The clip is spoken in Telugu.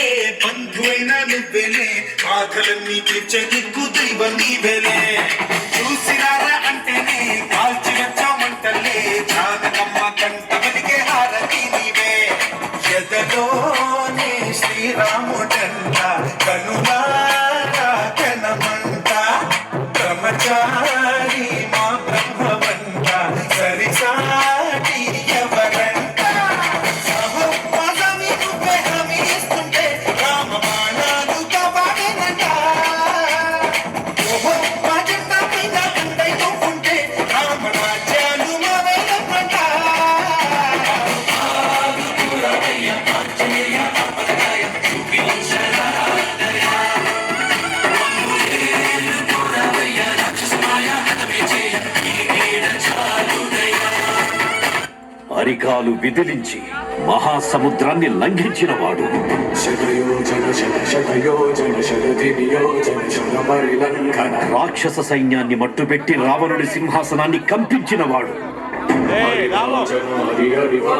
నువ్వే బంధువైన నువ్వేనే. ఆకలన్నీ తీర్చే దిక్కు దైవం నీవేనే. చూసినారా అంటేనే కాల్చి వచ్చామంటలే. జానకమ్మ కంట వెలిగే హారతి నీవే. ఎదలోనే శ్రీరాముడంట కనులారా కనమంట బ్రహ్మచారి మా బ్రహ్మవంట సరిసా అరికాలు విదిలించి మహాసముద్రాన్ని శర పరిలంఘన రాక్షస సైన్యాన్ని మట్టుపెట్టి రావణుడి సింహాసనాన్ని కంపించినవాడు. జనాది హరివా